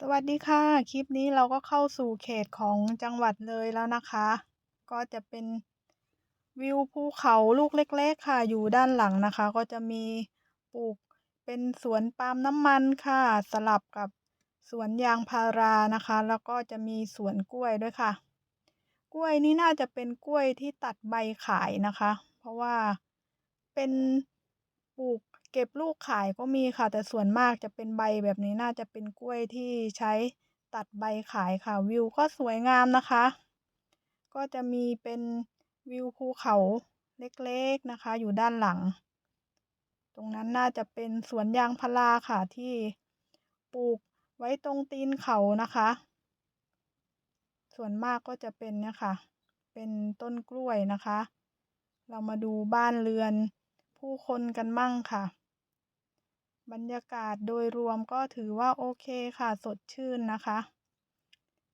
สวัสดีค่ะ คลิปนี้เราก็เข้าสู่เขตของจังหวัดเลยแล้วนะคะ ก็จะเป็นวิวภูเขาลูกเล็ก ๆ ค่ะ อยู่ด้านหลังนะคะ ก็จะมีปลูกเป็นสวนปาล์มน้ำมันค่ะ สลับกับสวนยางพารานะคะ แล้วก็จะมีสวนกล้วยด้วยค่ะ กล้วยนี่น่าจะเป็นกล้วยที่ตัดใบขายนะคะ เพราะว่าเป็นปลูก เก็บลูกขายก็มีค่ะ แต่ส่วนมากจะเป็นใบแบบนี้น่าจะเป็นกล้วยที่ใช้ตัดใบขายค่ะ วิวก็สวยงามนะคะ ก็จะมีเป็นวิวภูเขาเล็กๆนะคะ อยู่ด้านหลัง ตรงนั้นน่าจะเป็นสวนยางพาราค่ะที่ปลูกไว้ตรงตีนเขานะคะ ส่วนมากก็จะเป็นเนี่ยค่ะ เป็นต้นกล้วยนะคะ เรามาดูบ้านเรือนผู้คนกันมั่งค่ะ บรรยากาศโดยรวมก็ถือว่าโอเคค่ะสดชื่นนะคะ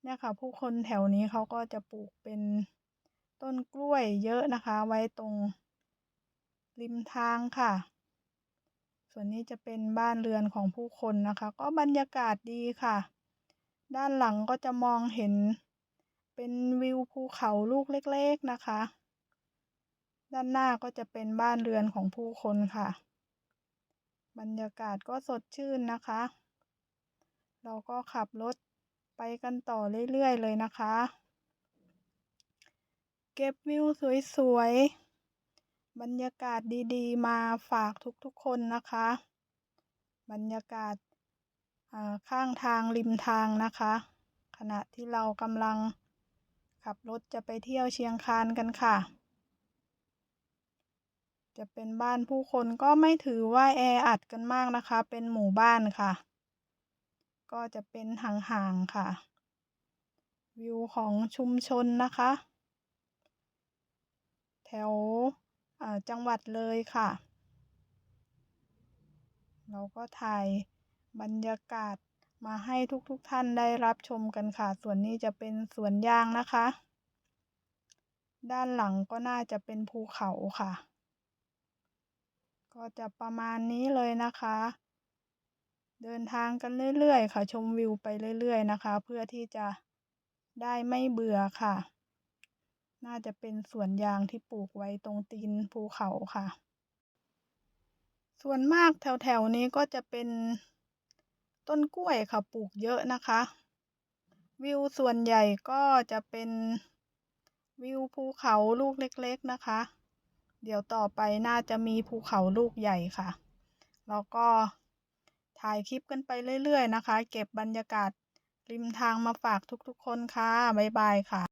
เนี่ยค่ะ ผู้คนแถวนี้เขาก็จะปลูกเป็นต้นกล้วยเยอะนะคะ ไว้ตรงริมทางค่ะ ส่วนนี้จะเป็นบ้านเรือนของผู้คนนะคะ ก็บรรยากาศดีค่ะ ด้านหลังก็จะมองเห็นเป็นวิวภูเขาลูกเล็กๆนะคะ ด้านหน้าก็จะเป็นบ้านเรือนของผู้คนค่ะ บรรยากาศก็สดชื่นนะคะ เราก็ขับรถไปกันต่อเรื่อยๆเลยนะคะ เก็บวิวสวยๆ บรรยากาศดีๆ มาฝากทุกๆคนนะคะ บรรยากาศข้างทางริมทางนะคะ ขณะที่เรากำลังขับรถจะไปเที่ยวเชียงคานกันค่ะ จะเป็นบ้านผู้คนก็ไม่ถือว่าแออัดกันมากนะคะ เป็นหมู่บ้านค่ะ ก็จะเป็นห่างๆค่ะ วิวของชุมชนนะคะ แถวจังหวัดเลยค่ะ เราก็ถ่ายบรรยากาศมาให้ทุกๆทท่านได้รับชมกันค่ะ ส่วนนี้จะเป็นสวนยางนะคะ ด้านหลังก็น่าจะเป็นภูเขาค่ะ ก็จะประมาณนี้เลยนะคะ เดินทางกันเรื่อยๆ ค่ะ ชมวิวไปเรื่อยๆนะคะ เพื่อที่จะได้ไม่เบื่อค่ะ น่าจะเป็นสวนยางที่ปลูกไว้ตรงตีนภูเขาค่ะ ส่วนมากแถวๆนี้ก็จะเป็นต้นกล้วยค่ะปลูกเยอะนะคะ วิวส่วนใหญ่ก็จะเป็นวิวภูเขาลูกเล็กๆนะคะ เดี๋ยวต่อไปน่าจะมีภูเขาลูกใหญ่ค่ะ แล้วก็ถ่ายคลิปกันไปเรื่อย ๆ นะคะ เก็บบรรยากาศริมทางมาฝากทุกๆคนค่ะ บ๊ายบายค่ะ